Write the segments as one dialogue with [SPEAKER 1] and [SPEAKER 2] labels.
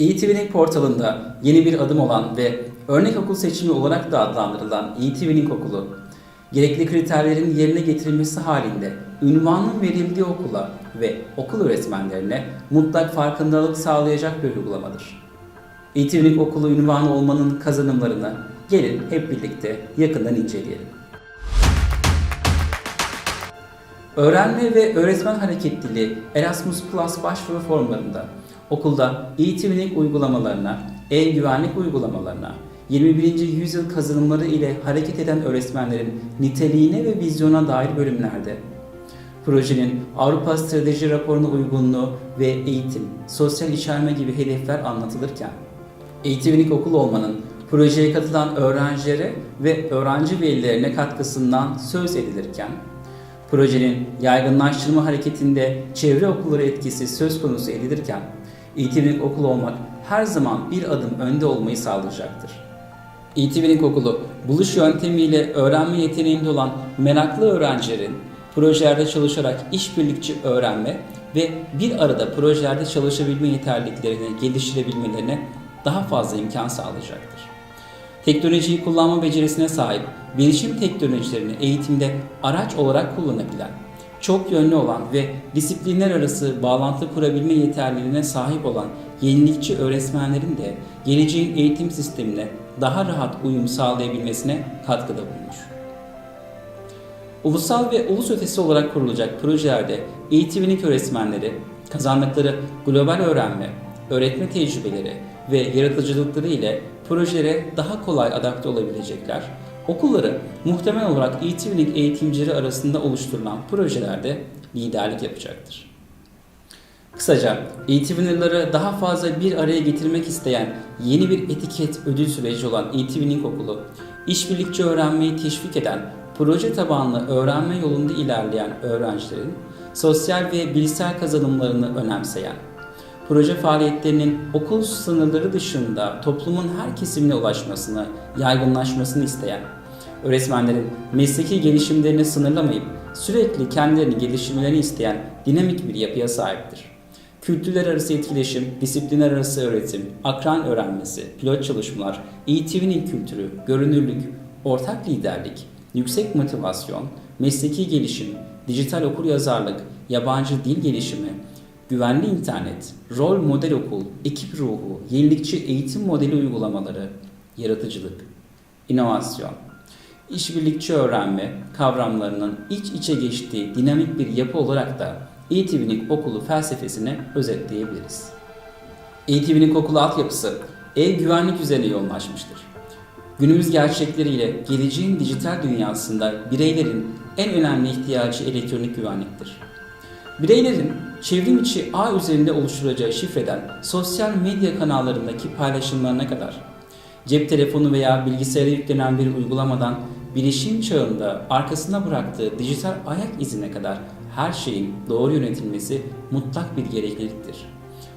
[SPEAKER 1] eTwinning portalında yeni bir adım olan ve örnek okul seçimi olarak da adlandırılan eTwinning okulu, gerekli kriterlerin yerine getirilmesi halinde ünvanın verildiği okula ve okul öğretmenlerine mutlak farkındalık sağlayacak bir uygulamadır. eTwinning okulu ünvanı olmanın kazanımlarını gelin hep birlikte yakından inceleyelim. Öğrenme ve öğretmen hareketliliği Erasmus Plus başvuru formlarında okulda e-twinning uygulamalarına, e-güvenlik uygulamalarına, 21. yüzyıl kazanımları ile hareket eden öğretmenlerin niteliğine ve vizyona dair bölümlerde projenin Avrupa Strateji Raporu'na uygunluğu ve eğitim, sosyal içerme gibi hedefler anlatılırken, eğitimlik okul olmanın projeye katılan öğrencilere ve öğrenci velilerine katkısından söz edilirken, projenin yaygınlaştırma hareketinde çevre okulları etkisi söz konusu edilirken, eğitimlik okul olmak her zaman bir adım önde olmayı sağlayacaktır. eğitimlik okulu, buluş yöntemiyle öğrenme yeteneğinde olan meraklı öğrencilerin projelerde çalışarak işbirlikçi öğrenme ve bir arada projelerde çalışabilme yeterliliklerini geliştirebilmelerine daha fazla imkan sağlayacaktır. Teknolojiyi kullanma becerisine sahip, bilişim teknolojilerini eğitimde araç olarak kullanabilen, çok yönlü olan ve disiplinler arası bağlantı kurabilme yeterliliğine sahip olan yenilikçi öğretmenlerin de geleceğin eğitim sistemine daha rahat uyum sağlayabilmesine katkıda bulunur. Ulusal ve ulus ötesi olarak kurulacak projelerde eğitimlik öğretmenleri kazandıkları global öğrenme, öğretme tecrübeleri ve yaratıcılıkları ile projelere daha kolay adapte olabilecekler. Okulları muhtemel olarak eğitimlik eğitimcileri arasında oluşturulan projelerde liderlik yapacaktır. Kısaca eğitimlileri daha fazla bir araya getirmek isteyen yeni bir etiket ödül süreci olan Eğitimlik Okulu, işbirlikçi öğrenmeyi teşvik eden proje tabanlı öğrenme yolunda ilerleyen öğrencilerin sosyal ve bilişsel kazanımlarını önemseyen, proje faaliyetlerinin okul sınırları dışında toplumun her kesimine ulaşmasını, yaygınlaşmasını isteyen, öğretmenlerin mesleki gelişimlerini sınırlamayıp sürekli kendilerini geliştirmelerini isteyen dinamik bir yapıya sahiptir. Kültürler arası etkileşim, disiplinler arası öğretim, akran öğrenmesi, pilot çalışmalar, e-twinning kültürü, görünürlük, ortak liderlik, yüksek motivasyon, mesleki gelişim, dijital okur yazarlık, yabancı dil gelişimi, güvenli internet, rol model okul, ekip ruhu, yenilikçi eğitim modeli uygulamaları, yaratıcılık, inovasyon, işbirlikçi öğrenme kavramlarının iç içe geçtiği dinamik bir yapı olarak da eğitimlik okulu felsefesini özetleyebiliriz. Eğitimlik okulu altyapısı e-güvenlik üzerine yoğunlaşmıştır. Günümüz gerçekleriyle geleceğin dijital dünyasında bireylerin en önemli ihtiyacı elektronik güvenliktir. Bireylerin çevrim içi ağ üzerinde oluşturacağı şifreden sosyal medya kanallarındaki paylaşımlarına kadar, cep telefonu veya bilgisayara yüklenen bir uygulamadan bilişim çağında arkasına bıraktığı dijital ayak izine kadar her şeyin doğru yönetilmesi mutlak bir gerekliliktir.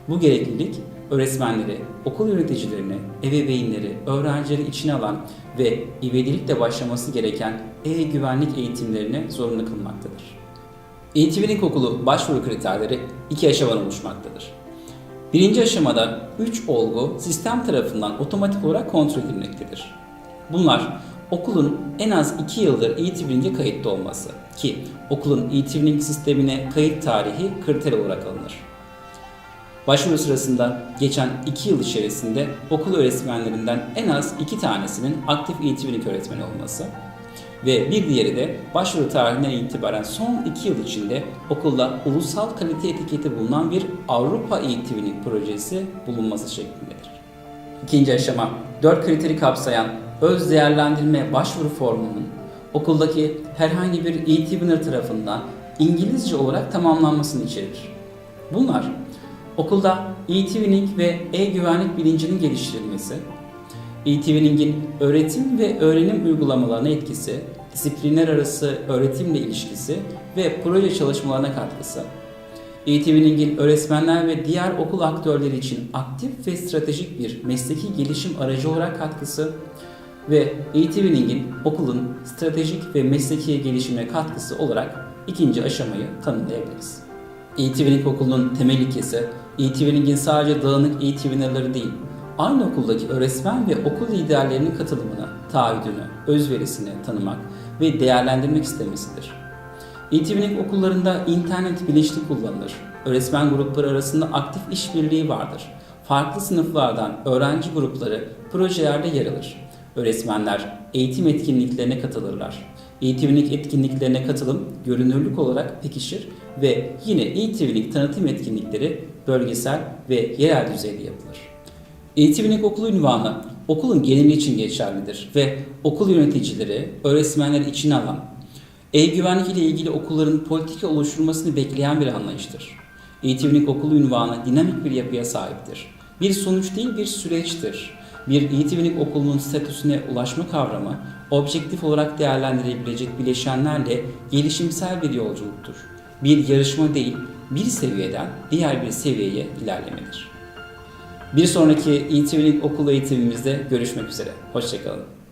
[SPEAKER 1] Bu gereklilik öğretmenleri, okul yöneticilerini, ebeveynleri, öğrencileri içine alan ve ivedilikle başlaması gereken e-güvenlik eğitimlerini zorunlu kılmaktadır. Eğitimin okulu başvuru kriterleri iki aşamadan oluşmaktadır. Birinci aşamada 3 olgu sistem tarafından otomatik olarak kontrol edilmektedir. Bunlar okulun en az 2 yıldır e-twining'e kayıtlı olması ki okulun e-twinning sistemine kayıt tarihi kriter olarak alınır. Başvuru sırasında geçen 2 yıl içerisinde okul öğretmenlerinden en az 2 tanesinin aktif e-twinning öğretmeni olması ve bir diğeri de başvuru tarihinden itibaren son 2 yıl içinde okulda ulusal kalite etiketi bulunan bir Avrupa e-twinning projesi bulunması şeklindedir. İkinci aşama 4 kriteri kapsayan öz değerlendirme başvuru formunun okuldaki herhangi bir e-twinner tarafından İngilizce olarak tamamlanmasını içerir. Bunlar okulda e-twinning ve e-güvenlik bilincinin geliştirilmesi, e-twinning'in öğretim ve öğrenim uygulamalarına etkisi, disiplinler arası öğretimle ilişkisi ve proje çalışmalarına katkısı, e-twinning'in öğretmenler ve diğer okul aktörleri için aktif ve stratejik bir mesleki gelişim aracı olarak katkısı ve e-twinning'in okulun stratejik ve mesleki gelişime katkısı olarak ikinci aşamayı tanımlayabiliriz. ETV'nin okulunun temel ilkesi, ETV'nin sadece dağınık eğitimleri değil, aynı okuldaki öğretmen ve okul liderlerinin katılımını, taahhüdünü, özverisini tanımak ve değerlendirmek istemesidir. ETV'nin okullarında internet bilinçli kullanılır. Öğretmen grupları arasında aktif işbirliği vardır. Farklı sınıflardan öğrenci grupları projelerde yer alır. Öğretmenler eğitim etkinliklerine katılırlar. ETV'nin etkinliklerine katılım görünürlük olarak pekişir ve yine ETV'nin tanıtım etkinlikleri bölgesel ve yerel düzeyde yapılır. ETV'nin okulu ünvanı okulun geneli için geçerlidir ve okul yöneticileri, öğretmenler için alan, e-güvenlik ile ilgili okulların politika oluşturmasını bekleyen bir anlayıştır. ETV'nin okulu ünvanı dinamik bir yapıya sahiptir. Bir sonuç değil bir süreçtir. Bir ETV'nin okulunun statüsüne ulaşma kavramı, objektif olarak değerlendirebilecek bileşenlerle gelişimsel bir yolculuktur. Bir yarışma değil, bir seviyeden diğer bir seviyeye ilerlemedir. Bir sonraki ETV'nin okul eğitimimizde görüşmek üzere. Hoşçakalın.